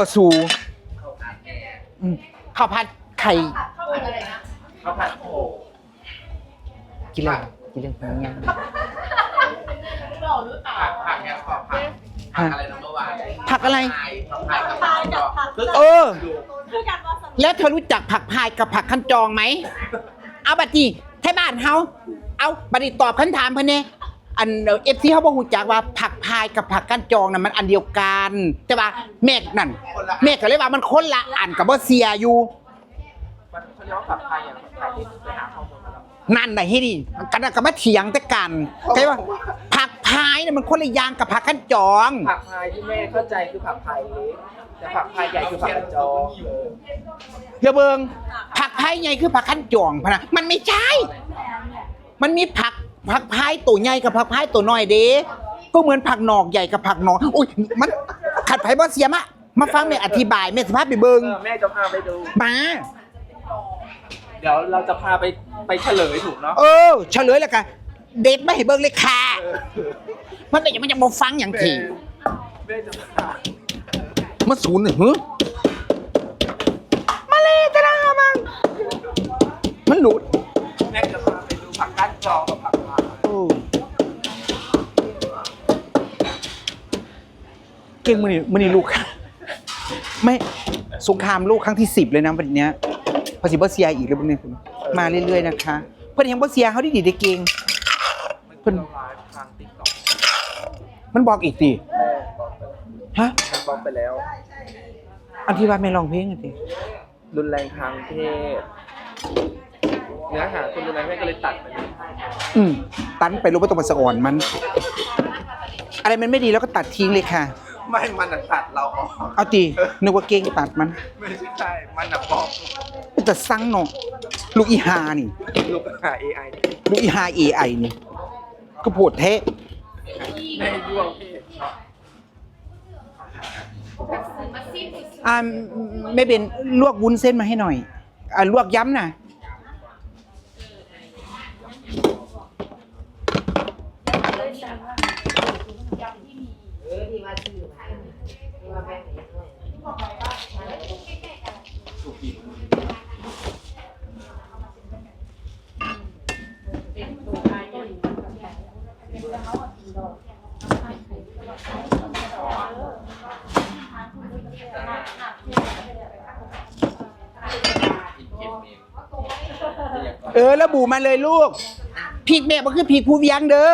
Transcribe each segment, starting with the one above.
ปลาสูอืมข้าวผัดไข่ข้าวผัดโขกินเรื่องกินเรื่องพวกนี้ผักผักเนี่ยขอผักผักอะไรนะเมื่อวานผักอะไร ผักผักกับผักจอเออ แล้วเธอรู้จักผักพายกับผักขั้นจองไหม เอาบัดนี้ไทยบ้านเฮาเอาบัดนี้ตอบคำถามเพิ่นเนี่ย อันเอฟซีเขาบอกรู้จักว่าผักพายกับผักกั้นจองน่ะมันอันเดียวกัน แต่ว่าแม่นั่นแม่ก็เลยว่ามันคนละอันกับบ่เสียอยู่มันเขาเรียกว่าผักไทยอย่างผักไทยที่ไปหาข้อมูลมาแล้วนั่นน่ะเฮ้ยดิกันน่ะก็มาเถียงแต่กันใช่ว่าผักพายเนี่ยมันคนละอย่างกับผักขั้นจอง ผักไทยที่แม่เข้าใจคือผักไทยเล็กแต่ผักไทยใหญ่คือผักกระจองเออเดี๋ยวเบิงผักพายใหญ่คือผักขั้นจองพะนะมันไม่ใช่ มันมีผัก ผักพายตัวใหญ่กับผักพายตัวน้อยเด้ก็เหมือนผักหนอกใหญ่กับผักหนอกอุ้ยมันขัดไผบ่เสียมะมาฟังแม่อธิบายแม่สภาพไปเบิงเออแม่จะพาไปดู มาเดี๋ยวเราจะพาไปไปเฉลยถูกเนาะเออเฉลยแล้วกันเด็ดไม่ให้เบิงเลยค่ะมันแต่ยังมันจะมาฟังอย่างทีแม่จะพามาศูนย์หนึ่งหือ เก่งมือนี่มือนี่ลูกไม่สงครามโลกครั้งที่สิบเลยนะวันเนี้ยพอสิบเซียอีกแล้วพวกนี้มาเรื่อยๆนะคะเพื่อนยังบเซียเขาได้ดีได้เก่งเพิ่นไลฟ์ทางติ๊กต็อกมันบอกอีกดิฮะมันบอกไปแล้ว อันที่ว่าไม่ลองเพลงกันดิรุนแรงทางเพศเนื้อหาคนรุนแรงแม่ก็เลยตัดไปเลยอืมตันไปรู้ว่าต้องมาสะอ่อนมัน อะไรมันไม่ดีแล้วก็ตัดทิ้งเลยค่ะ ไม่มันอะตัดเราออกเอาตีนึกว่าเก่งตัดมันไม่ใช่มันอะบอกมันจะสั่งเนาะลูกอีหานี่ ลูกหา AI ลูกอีหาเอไอนี่ก็โพดแท้ในยวงเพศอ่าไม่เป็นลวกวุ้นเส้นมาให้หน่อยอ่าลวกย้ำน่ะ เออระบุมาเลยลูกพริกแม่มันคือพริกผู้เวียงเด้อ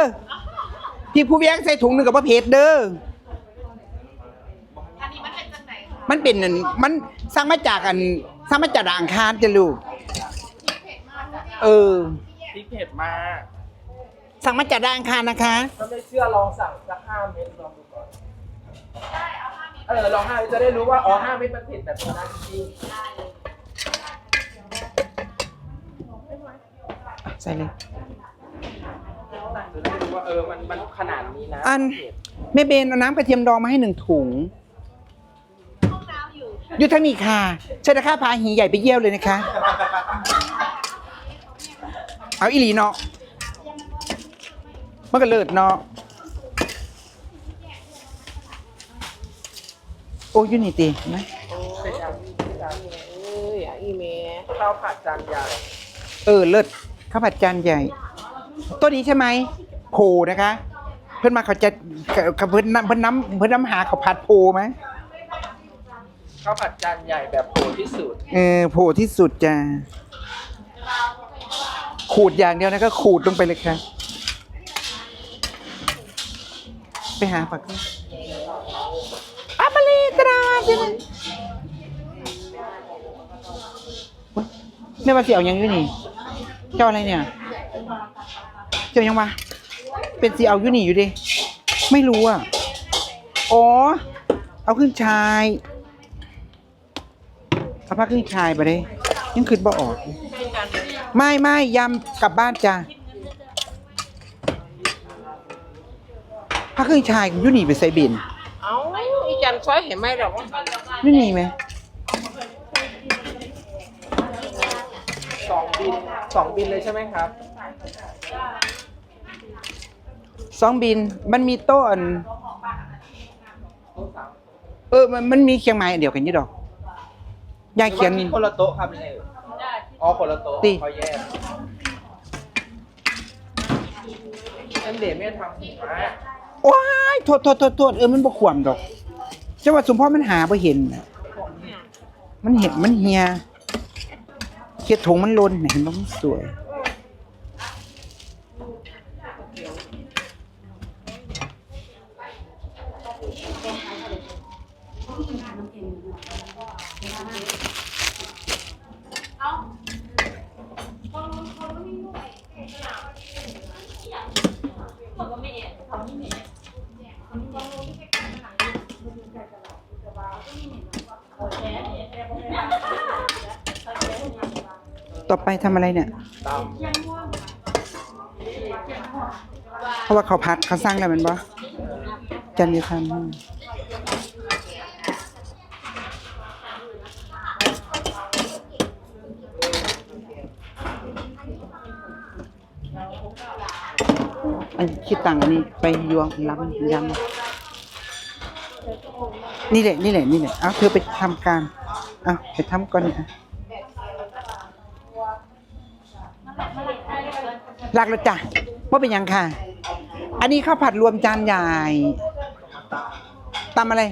พริกผู้เวียงใส่ถุงหนึ่งกับว่าเผ็ดเด้อมันเป็นอันมันสร้างมาจากอันสร้างมาจากดางคารจ้ะลูก เออพริกเผ็ดมากสั่งมาจากดางคารนะคะ ถ้าไม่เชื่อลองสั่งสักห้าเม็ดลองดูก่อนเออลองห้าเม็ดจะได้รู้ว่าอ๋อห้าเม็ดมันเผ็ดแบบนั้นจริง ใส่เลย จะได้รู้ว่าเออมันมันขนาดนี้นะอันเผ็ดแม่เบนเอาน้ำกระเทียมดองมาให้หนึ่งถุงอยู่ทั้งนี้ค่ะใช่นะคะพาหีใหญ่ไปเยี่ยวเลยนะคะ เอาอีหลีเนาะมันก็เลิศเนาะโอ้ยอยูนี่ตีเห็นไหมโอ้เป็นอย่างนี้เป็นอย่างนี้เอ้ยอะอีเมะข้าวผัดจานใหญ่ เออเลิศ ข้าวผัดจานใหญ่ตัวนี้ใช่ไหมโพนะคะ เพื่อนมาเขาจะเขาเพื่อนนำเพื่อนน้ำเพื่อนน้ำหาเขาวผัดโพไหมข้าวผัดจานใหญ่แบบโหดที่สุด เออโผล่ที่สุดจ้ะขูดอย่างเดียวนะก็ขูดลงไปเลยค่ะ ไปหาปากกาอามาลีตราใช่ไหมแม่ว่าเสียวยังอยู่นี่ เจ้าอะไรเนี่ย เจ้ายังวะเป็นสีเอาอยู่นี่อยู่ดิ ไม่รู้อะ อ๋อ เอาขึ้นชายเอาผ้าครึ่งชายไปเลยยังคืนบ่ออก ไม่ไม่ยำกลับบ้านจ้ะผ้าครึ่งชายของยูนี่ไปใส่บินเอ้าอีจันซอยเห็นไหมหรอกว่ายูนี่ไหม สอง บินสองบินเลยใช่ไหมครับสองบินมันมีโต๊ะอันโต๊ะสามเออมันมันมีเคียงไม้อันเดียวกันนี่ดอกยายเขียน หรือว่ากิคนละโต๊ะครับนี่อ๋อคนละโต๊ะติ เขาแยกนั่นเดชไม่ทำผิดมาโอ้ยโทษโทษโทษโทษเออมันบ่ขวมดอกจังว่าสมพ่อมันหาบ่เห็นน่ะมันเห็นมันเฮีย เขียดถงมันลนน่ะเห็นบ่มันสวย ต่อไปทำอะไรเนี่ยเพราะว่าเขาพัดเขาสร้างแล้วมันบ่จันทร์คันอันคิดตังนี้ไปยวงรับยำนี่แหละนี่แหละนี่แหละเอาเธอไปทำการเอาไปทำก่อนเนี่ยอะ หลักแล้วจ้ะว่าเป็นยังค่ะ อันนี้ข้าวผัดรวมจานใหญ่ตำอะไร